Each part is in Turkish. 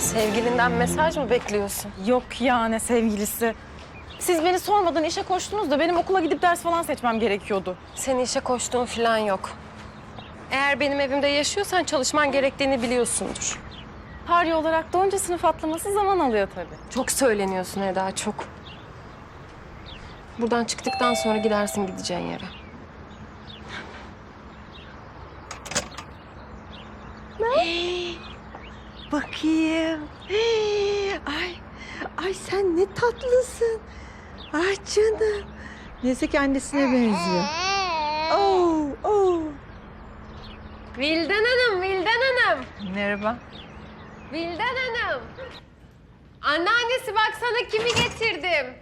Sevgilinden mesaj mı bekliyorsun? Yok ya ne sevgilisi. Siz beni sormadan işe koştunuz da benim okula gidip ders falan seçmem gerekiyordu. Senin işe koştuğun falan yok. Eğer benim evimde yaşıyorsan çalışman gerektiğini biliyorsundur. Tarih olarak da onca sınıf atlaması zaman alıyor tabii. Çok söyleniyorsun Eda, çok. Buradan çıktıktan sonra gidersin gideceğin yere. Bakayım. Ay, ay sen ne tatlısın. Ay canım. Neyse ki annesine benziyor. Oh, oh. Vildan Hanım, Vildan Hanım. Merhaba. Vildan Hanım. Anneannesi baksana kimi getirdim.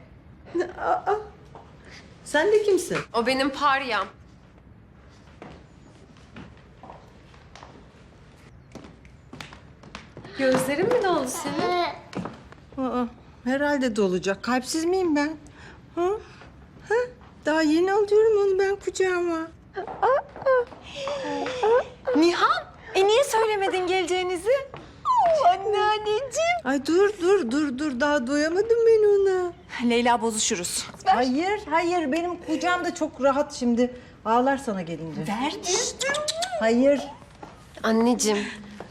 Sen de kimsin? O benim paryam. Gözlerin mi doldu senin? Aa, herhalde dolacak. Kalpsiz miyim ben? Ha? Ha? Daha yeni alıyorum onu ben kucağıma. Nihan, e niye söylemedin geleceğinizi? Anneanneciğim. Ay dur dur dur dur daha doyamadım ben ona. Leyla bozuşuruz. Hayır hayır benim kucağım da çok rahat şimdi. Ağlar sana gelince. Ver. Hayır. Anneciğim,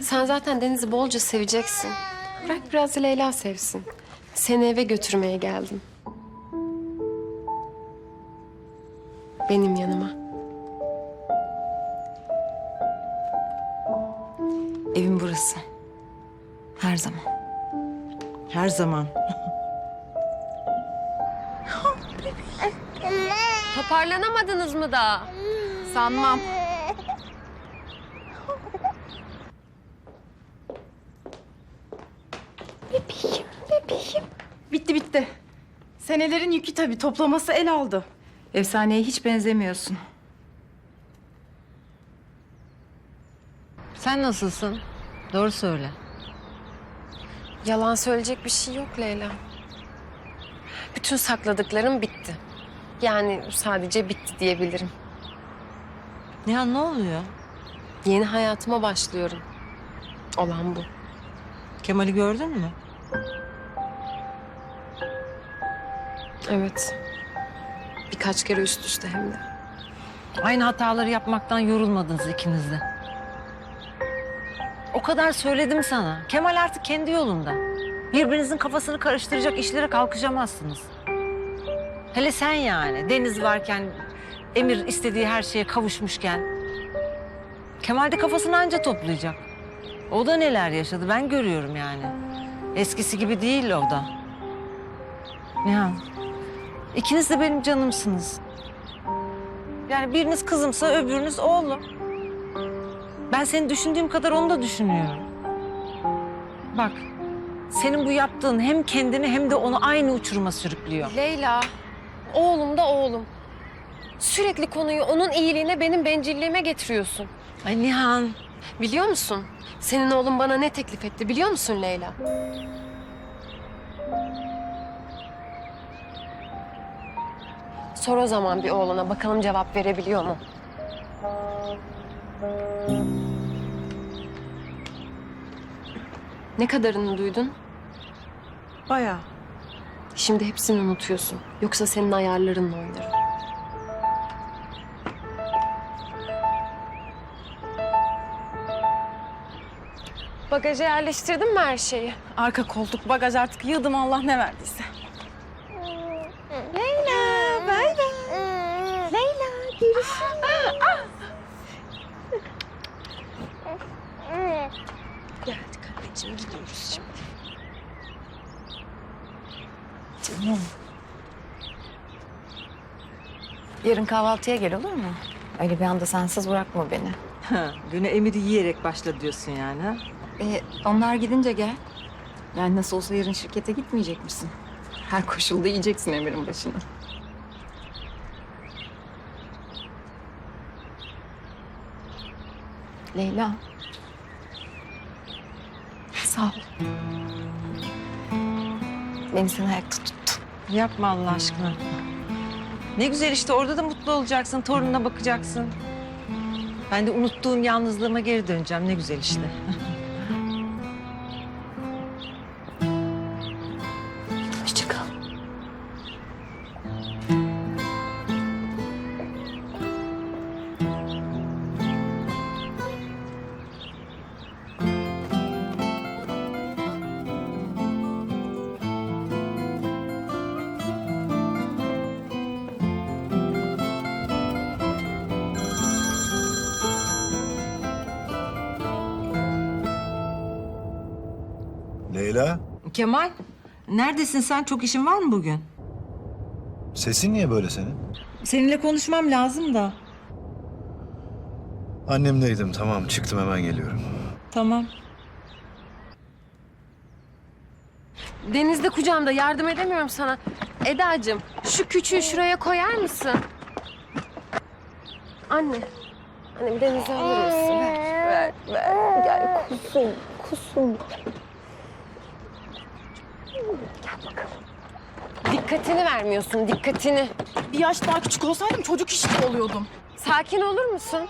sen zaten Deniz'i bolca seveceksin. Bırak biraz da Leyla sevsin. Seni eve götürmeye geldim. Benim yanıma. Evim burası. Her zaman. Her zaman. Toparlanamadınız mı daha? Sanmam. Bebeğim, bebeğim. Bitti bitti. Senelerin yükü tabii toplaması el aldı. Efsaneye hiç benzemiyorsun. Sen nasılsın? Doğru söyle. Yalan söyleyecek bir şey yok Leyla. Bütün sakladıklarım bitti. Yani sadece bitti diyebilirim. Nihan ne oluyor? Yeni hayatıma başlıyorum. Olan bu. Kemal'i gördün mü? Evet. Birkaç kere üst üste hem de. Aynı hataları yapmaktan yorulmadınız ikiniz de. O kadar söyledim sana. Kemal artık kendi yolunda. Birbirinizin kafasını karıştıracak işlere kalkışamazsınız. Hele sen yani. Deniz varken, Emir istediği her şeye kavuşmuşken. Kemal de kafasını anca toplayacak. O da neler yaşadı ben görüyorum yani. Eskisi gibi değil o da. Nihan, ikiniz de benim canımsınız. Yani biriniz kızımsa öbürünüz oğlum. Ben seni düşündüğüm kadar onu da düşünüyorum. Bak, senin bu yaptığın hem kendini hem de onu aynı uçuruma sürüklüyor. Leyla, oğlum da oğlum. Sürekli konuyu onun iyiliğine benim bencilliğime getiriyorsun. Ay Nihan, Biliyor musun? Senin oğlun bana ne teklif etti biliyor musun Leyla? Sor o zaman bir oğluna bakalım cevap verebiliyor mu? Ne kadarını duydun? Bayağı. Şimdi hepsini unutuyorsun. Yoksa senin ayarlarınla oynarım. Bagaja yerleştirdin mi her şeyi? Arka koltuk, bagaj artık yığdım Allah ne verdiyse. Leyla, bay bay. Leyla, görüşürüz. Gel hadi kardeşim gidiyoruz şimdi. Yarın kahvaltıya gel olur mu? Öyle bir anda sensiz bırakma beni. Ha, güne emiri yiyerek başla diyorsun yani ha? Ee, onlar gidince gel. Yani nasıl olsa yarın şirkete gitmeyecek misin? Her koşulda yiyeceksin Emir'in başını. Leyla. Sağ ol. Beni sen ayakta tuttun. Yapma Allah aşkına. Ne güzel işte orada da mutlu olacaksın, torununa bakacaksın. Ben de unuttuğum yalnızlığıma geri döneceğim. Ne güzel işte. Leyla, Kemal, neredesin sen? Çok işin var mı bugün? sesin niye böyle senin? Seninle konuşmam lazım da. Annemdeydim, tamam çıktım hemen geliyorum. Tamam. Denizde kucağımda yardım edemiyorum sana. Edacığım şu küçüğü şuraya koyar mısın? Anne. Anne bir denize alır mısın? Ver, ver, ver. Gel kusum, kusum. Gel bakalım. Dikkatini vermiyorsun, dikkatini. Bir yaş daha küçük olsaydım çocuk işte oluyordum. Sakin olur musun?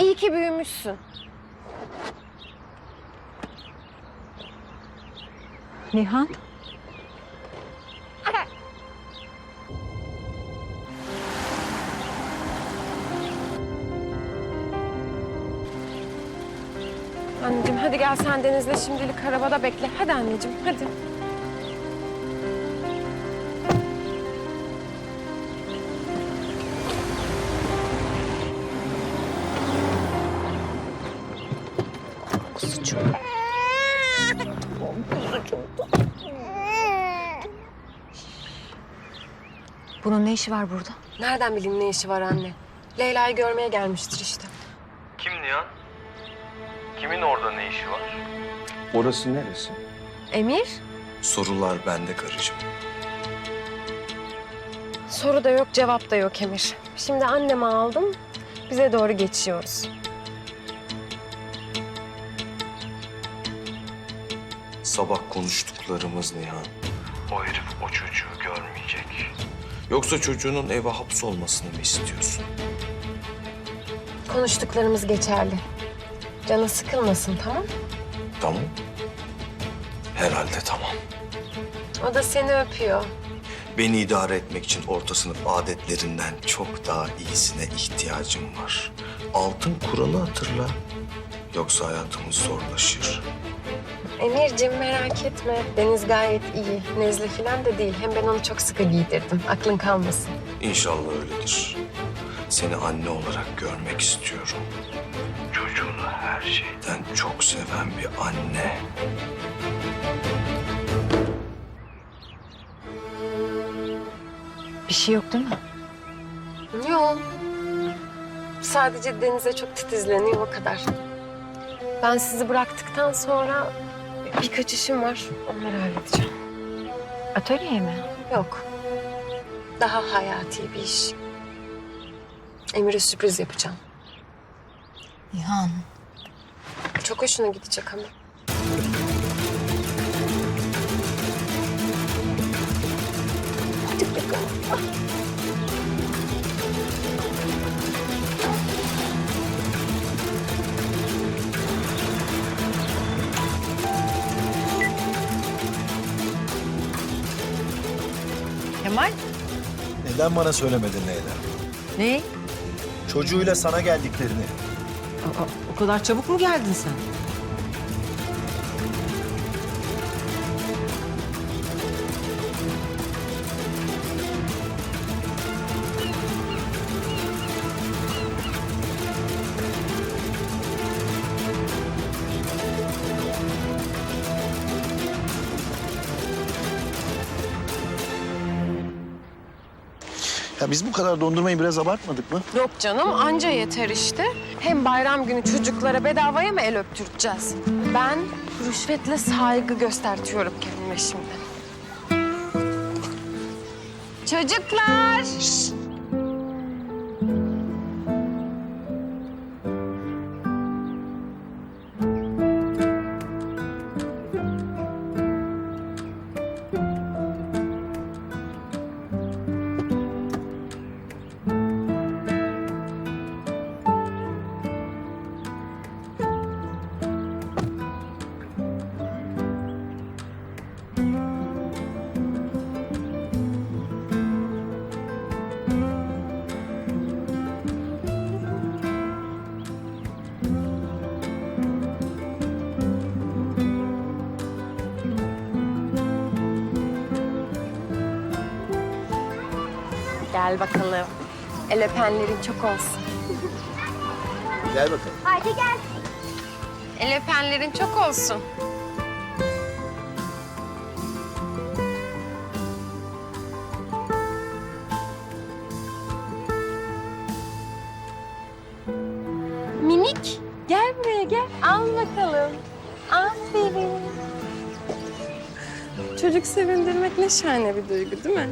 İyi ki büyümüşsün. Nihan? Anneciğim hadi gel sen Deniz'le şimdilik arabada bekle. Hadi anneciğim hadi. Bunun ne işi var burada? Nereden bileyim ne işi var anne? Leyla'yı görmeye gelmiştir işte. Kim Nihan? Kimin orada ne işi var? Orası neresi? Emir? Sorular bende karıcığım. Soru da yok, cevap da yok Emir. Şimdi annemi aldım, bize doğru geçiyoruz. Sabah konuştuklarımız Nihan. O herif o çocuğu görmeyecek. Yoksa çocuğunun eve hapsolmasını mı istiyorsun? Konuştuklarımız geçerli. Canı sıkılmasın tamam? Tamam. Herhalde tamam. O da seni öpüyor. Beni idare etmek için orta sınıf adetlerinden çok daha iyisine ihtiyacım var. Altın kuralı hatırla. Yoksa hayatımız zorlaşır. Emir'cim merak etme. Deniz gayet iyi. Nezle falan da değil. Hem ben onu çok sıkı giydirdim. Aklın kalmasın. İnşallah öyledir. Seni anne olarak görmek istiyorum. Çocuğunu her şeyden çok seven bir anne. Bir şey yok değil mi? Yok. Sadece denize çok titizleniyor o kadar. Ben sizi bıraktıktan sonra birkaç işim var. Onları halledeceğim. Atölyeye mi? Yok. Daha hayati bir iş. Emir'e sürpriz yapacağım. Nihan. Çok hoşuna gidecek ama. Hadi bakalım. Kemal? Neden bana söylemedin Leyla? Ne? Çocuğuyla sana geldiklerini. Aa, o kadar çabuk mu geldin sen? Ya biz bu kadar dondurmayı biraz abartmadık mı? Yok canım anca yeter işte. Hem bayram günü çocuklara bedavaya mı el öptürteceğiz? Ben rüşvetle saygı göstertiyorum kendime şimdi. Çocuklar. Gel bakalım. El öpenlerin çok olsun. Gel bakalım. Haydi gel. El öpenlerin çok olsun. Minik, gel buraya gel. Al bakalım. Aferin. Çocuk sevindirmek ne şahane bir duygu değil mi?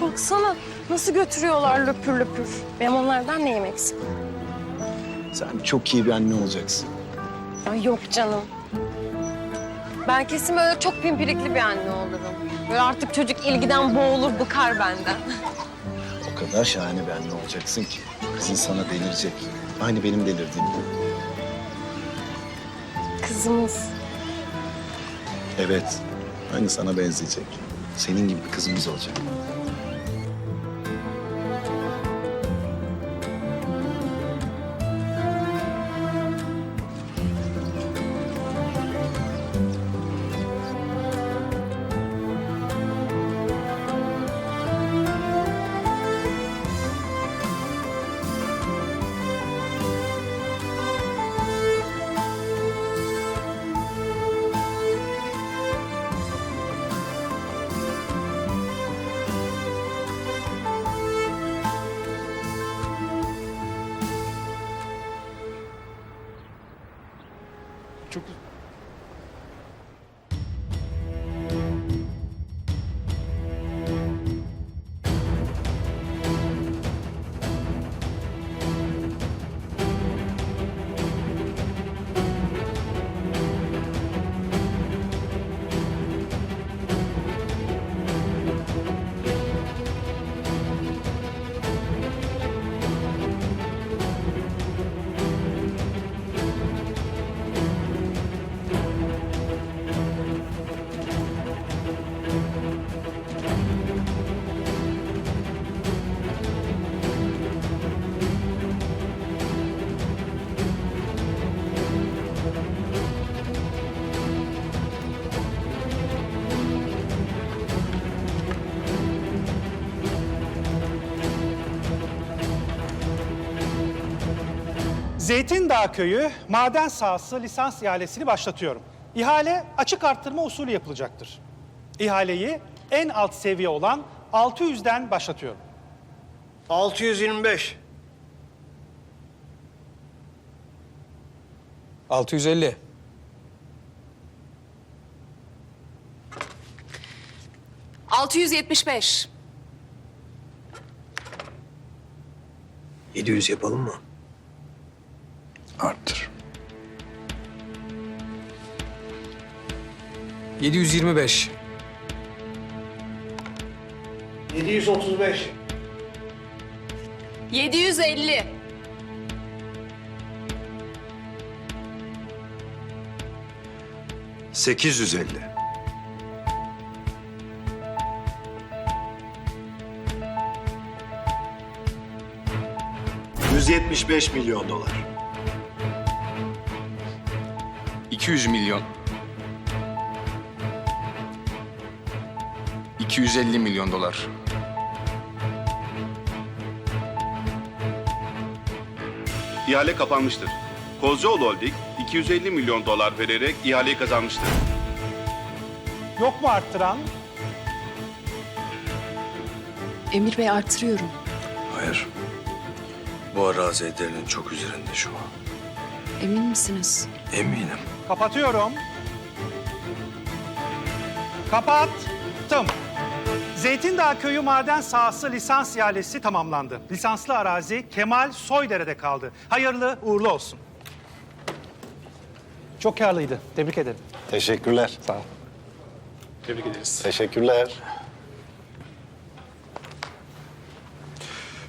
Baksana nasıl götürüyorlar löpür löpür. Benim onlardan neyim eksik? Sen çok iyi bir anne olacaksın. Ay yok canım. Ben kesin böyle çok pimpirikli bir anne olurum. Böyle artık çocuk ilgiden boğulur, bıkar benden. O kadar şahane bir anne olacaksın ki. Kızın sana delirecek. Aynı benim delirdiğim gibi. Kızımız. Evet. Aynı sana benzeyecek. Senin gibi bir kızımız olacak. Zeytindağ Köyü maden sahası lisans ihalesini başlatıyorum. İhale açık arttırma usulü yapılacaktır. İhaleyi en alt seviye olan 600'den başlatıyorum. 625. 650. Altı yüz yetmiş beş. 700 yapalım mı? Arttır. 725. 735. Yedi yüz elli. Sekiz yüz elli. Yüz yetmiş beş milyon dolar. 200 milyon. 250 milyon dolar. İhale kapanmıştır. Kozcuoğlu Holding 250 milyon dolar vererek ihaleyi kazanmıştır. Yok mu arttıran? Emir Bey artırıyorum. Hayır. Bu arazi ederinin çok üzerinde şu an. Emin misiniz? Eminim. Kapatıyorum. Kapattım. Zeytindağ Köyü maden sahası lisans ihalesi tamamlandı. Lisanslı arazi Kemal Soydere'de kaldı. Hayırlı uğurlu olsun. Çok karlıydı. Tebrik ederim. Teşekkürler. Sağ ol. Tebrik ederiz. Teşekkürler.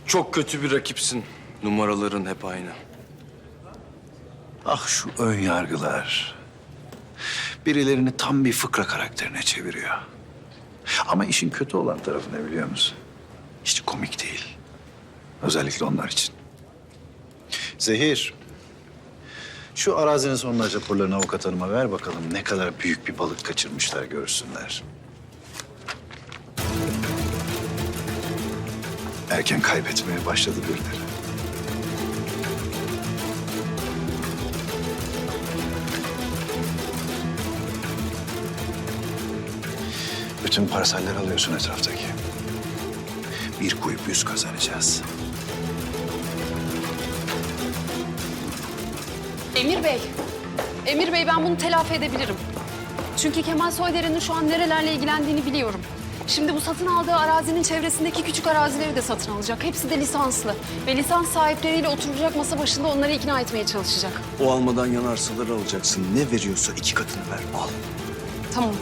Çok kötü bir rakipsin. Numaraların hep aynı. Ah şu ön yargılar. Birilerini tam bir fıkra karakterine çeviriyor. Ama işin kötü olan tarafı ne biliyor musun? Hiç komik değil. Özellikle onlar için. Zehir. Şu arazinin sondaj raporlarını avukat hanıma ver bakalım ne kadar büyük bir balık kaçırmışlar görsünler. Erken kaybetmeye başladı birileri. Bütün parseller alıyorsun etraftaki. Bir kuyup yüz kazanacağız. Emir Bey. Emir Bey ben bunu telafi edebilirim. Çünkü Kemal Soyderen'in şu an nerelerle ilgilendiğini biliyorum. Şimdi bu satın aldığı arazinin çevresindeki küçük arazileri de satın alacak. Hepsi de lisanslı. Ve lisans sahipleriyle oturacak masa başında onları ikna etmeye çalışacak. O almadan yan arsaları alacaksın. Ne veriyorsa iki katını ver. Al. Tamam.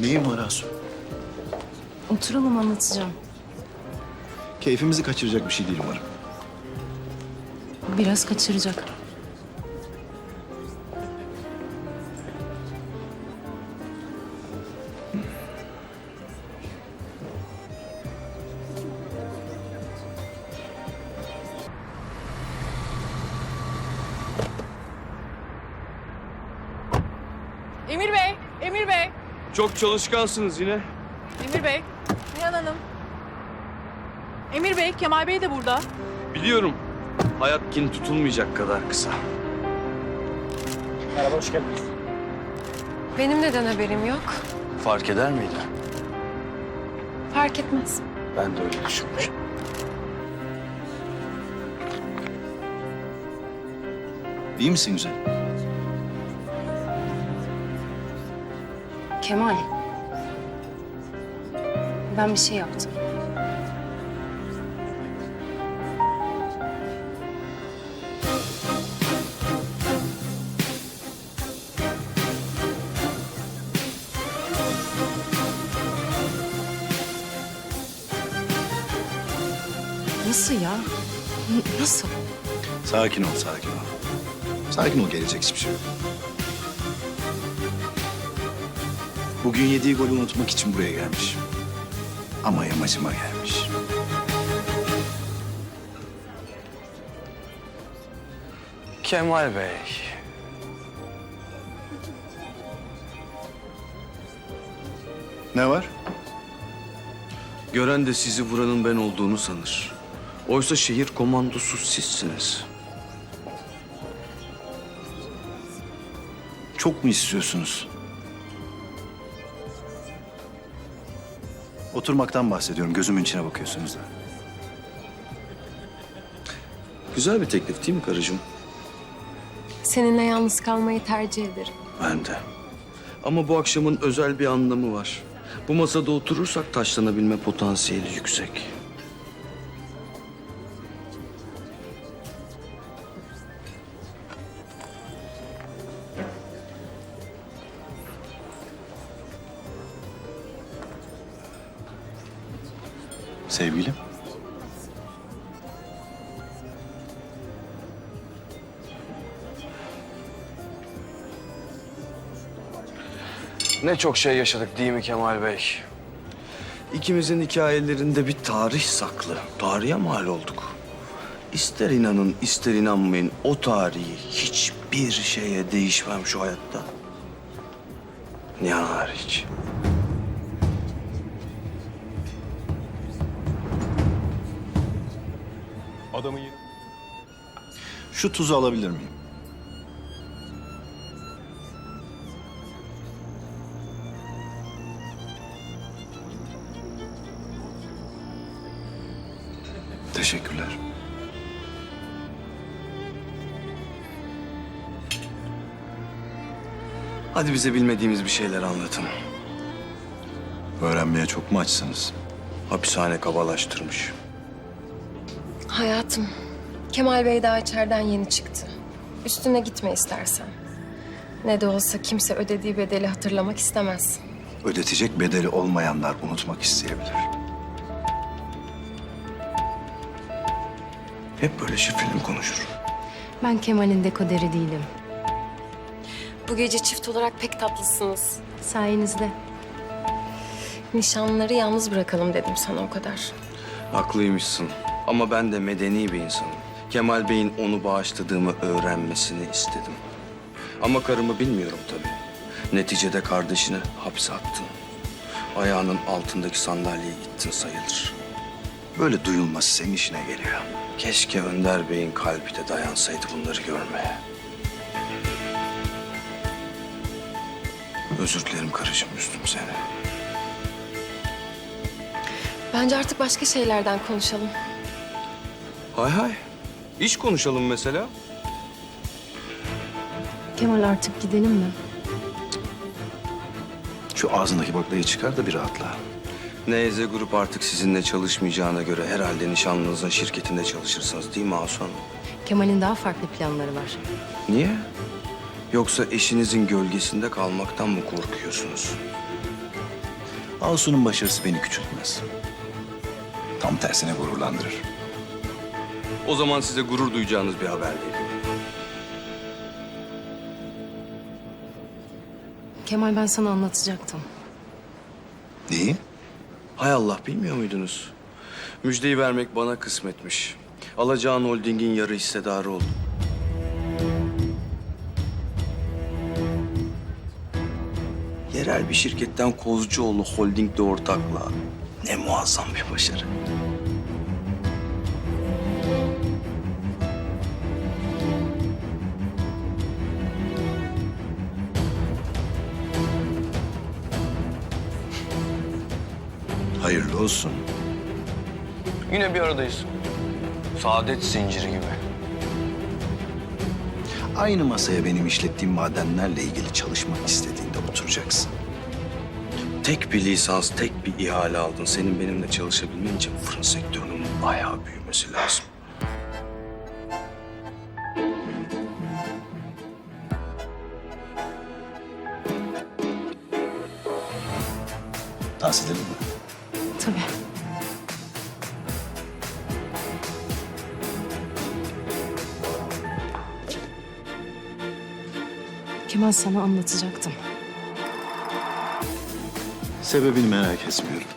Neyin var Asu? Oturalım anlatacağım. Keyfimizi kaçıracak bir şey değil umarım. Biraz kaçıracak. Çok çalışkansınız yine. Emir Bey. Nihan Hanım. Emir Bey, Kemal Bey de burada. Biliyorum. Hayat kin tutulmayacak kadar kısa. Merhaba, hoş geldiniz. Benim neden haberim yok? Fark eder miydi? Fark etmez. Ben de öyle düşünmüşüm. İyi misin güzel? Kemal. Ben bir şey yaptım. Nasıl ya? N- nasıl? Sakin ol, sakin ol. Sakin ol, gelecek hiçbir şey yok. Bugün yediği golü unutmak için buraya gelmiş. Ama yamacıma gelmiş. Kemal Bey. Ne var? Gören de sizi vuranın ben olduğunu sanır. Oysa şehir komandosu sizsiniz. Çok mu istiyorsunuz? Oturmaktan bahsediyorum. Gözümün içine bakıyorsunuz da. Güzel bir teklif değil mi karıcığım? Seninle yalnız kalmayı tercih ederim. Ben de. Ama bu akşamın özel bir anlamı var. Bu masada oturursak taşlanabilme potansiyeli yüksek. Ne çok şey yaşadık değil mi Kemal Bey? İkimizin hikayelerinde bir tarih saklı. Tarihe mal olduk. İster inanın ister inanmayın o tarihi hiçbir şeye değişmem şu hayatta. Nihan hariç. Şu tuzu alabilir miyim? Hadi bize bilmediğimiz bir şeyler anlatın. Öğrenmeye çok mu açsınız? Hapishane kabalaştırmış. Hayatım, Kemal Bey daha içeriden yeni çıktı. Üstüne gitme istersen. Ne de olsa kimse ödediği bedeli hatırlamak istemez. Ödetecek bedeli olmayanlar unutmak isteyebilir. Hep böyle şifreli konuşur. Ben Kemal'in dekoderi değilim. Bu gece çift olarak pek tatlısınız. Sayenizde. Nişanlıları yalnız bırakalım dedim sana o kadar. Haklıymışsın. Ama ben de medeni bir insanım. Kemal Bey'in onu bağışladığımı öğrenmesini istedim. Ama karımı bilmiyorum tabii. Neticede kardeşini hapse attın. Ayağının altındaki sandalyeye ittin sayılır. Böyle duyulması senin işine geliyor. Keşke Önder Bey'in kalbi de dayansaydı bunları görmeye. Özür dilerim karıcığım üstüm seni. Bence artık başka şeylerden konuşalım. Hay hay. İş konuşalım mesela. Kemal artık gidelim mi? Şu ağzındaki baklayı çıkar da bir rahatla. NZ Grup artık sizinle çalışmayacağına göre herhalde nişanlınızın şirketinde çalışırsınız değil mi Asu Hanım? Kemal'in daha farklı planları var. Niye? Yoksa eşinizin gölgesinde kalmaktan mı korkuyorsunuz? Asu'nun başarısı beni küçültmez. Tam tersine gururlandırır. O zaman size gurur duyacağınız bir haber vereyim. Kemal ben sana anlatacaktım. Neyi? Hay Allah bilmiyor muydunuz? Müjdeyi vermek bana kısmetmiş. Alacağın holdingin yarı hissedarı oldum. Yerel bir şirketten Kozcuoğlu Holding'de ortakla. Ne muazzam bir başarı. Hayırlı olsun. Yine bir aradayız. Saadet zinciri gibi. Aynı masaya benim işlettiğim madenlerle ilgili çalışmak istediğinde oturacaksın. Tek bir lisans, tek bir ihale aldın. Senin benimle çalışabilmen için fırın sektörünün bayağı büyümesi lazım. Dans edelim mi? Tabii. Kemal sana anlatacaktım. Sebebini merak etmiyorum.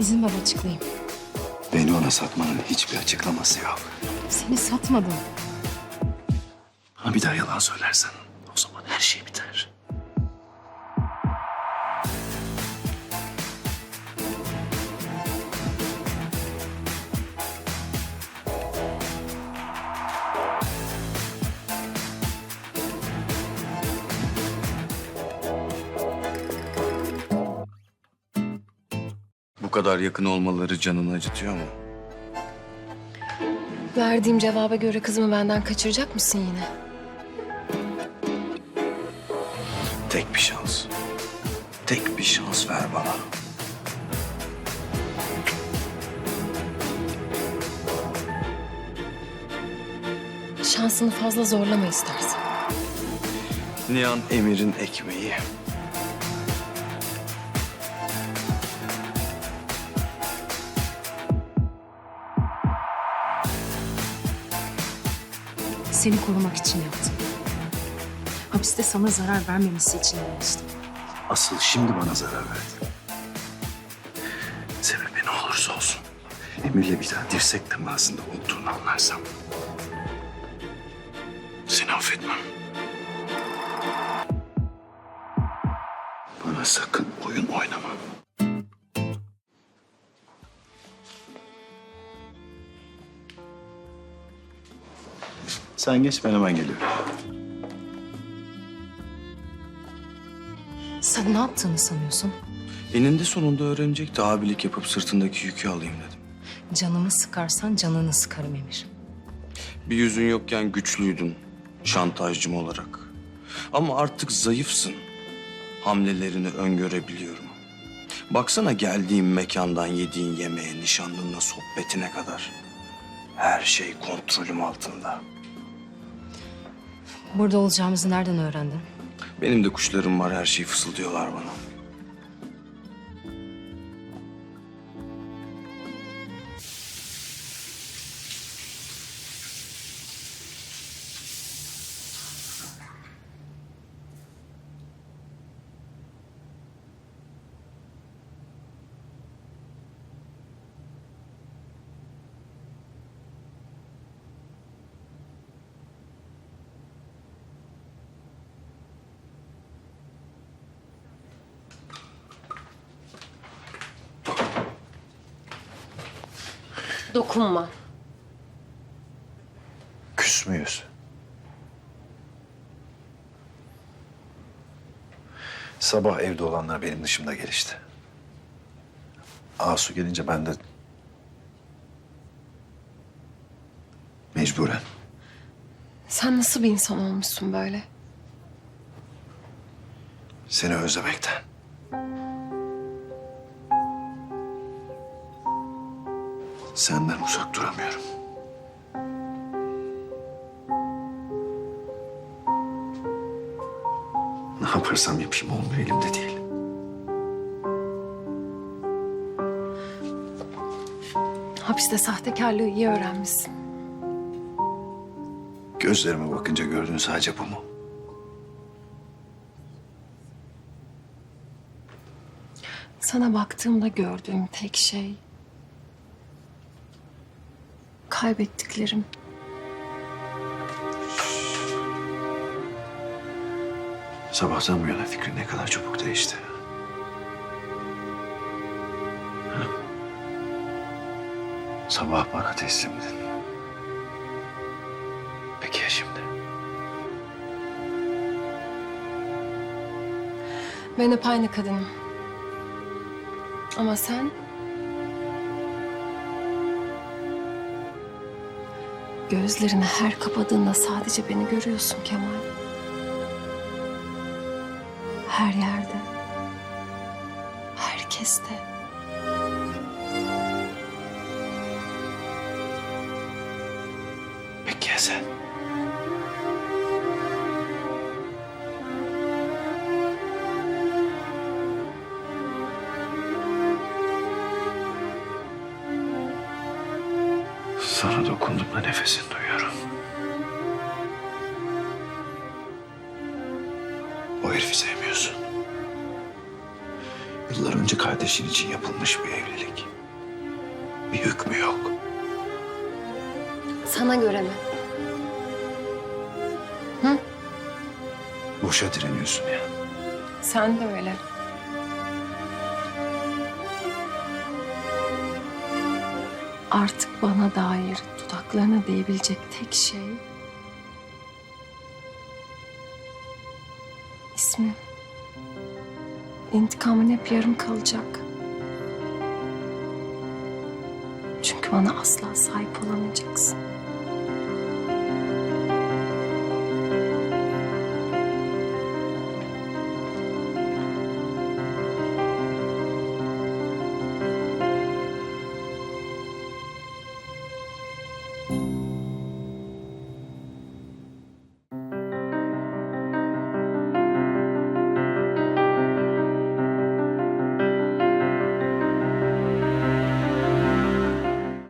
İzin ver açıklayayım. Beni ona satmanın hiçbir açıklaması yok. Seni satmadım. Bana bir daha yalan söylersen yakın olmaları canını acıtıyor mu? Verdiğim cevaba göre kızımı benden kaçıracak mısın yine? Tek bir şans. Tek bir şans ver bana. Şansını fazla zorlama istersen. Nihan Emir'in ekmeği. Seni korumak için yaptım. Hapiste sana zarar vermemesi için uğraştım. Asıl şimdi bana zarar verdi. Sebebi ne olursa olsun. Emir'le bir daha dirsek temasında olduğunu anlarsam... ...seni affetmem. Sen geç ben hemen geliyorum. Sen ne yaptığını sanıyorsun? Eninde sonunda öğrenecekti. Abilik yapıp sırtındaki yükü alayım dedim. Canımı sıkarsan canını sıkarım Emir. Bir yüzün yokken güçlüydün. Şantajcım olarak. Ama artık zayıfsın. Hamlelerini öngörebiliyorum. Baksana geldiğim mekandan yediğin yemeğe, nişanlınla sohbetine kadar. Her şey kontrolüm altında. Burada olacağımızı nereden öğrendin? Benim de kuşlarım var, her şeyi fısıldıyorlar bana. Dokunma. Küs müyüz? Sabah evde olanlar benim dışımda gelişti. Asu gelince ben de... Mecburen. Sen nasıl bir insan olmuşsun böyle? Seni özlemekten. Senden uzak duramıyorum. Ne yaparsam yapayım olmuyor elimde değil. Hapiste sahtekarlığı iyi öğrenmişsin. Gözlerime bakınca gördüğün sadece bu mu? Sana baktığımda gördüğüm tek şey... Kaybettiklerim. Sabahtan bu yana fikrin ne kadar çabuk değişti. Ha? Sabah bana teslimdin. Peki ya şimdi? Ben hep aynı kadınım. Ama sen... Gözlerini her kapadığında sadece beni görüyorsun Kemal. Her yerde. Herkeste. Boşa direniyorsun ya. Sen de öyle. Artık bana dair dudaklarına değebilecek tek şey... ismim. İntikamın hep yarım kalacak. Çünkü bana asla sahip olamayacaksın.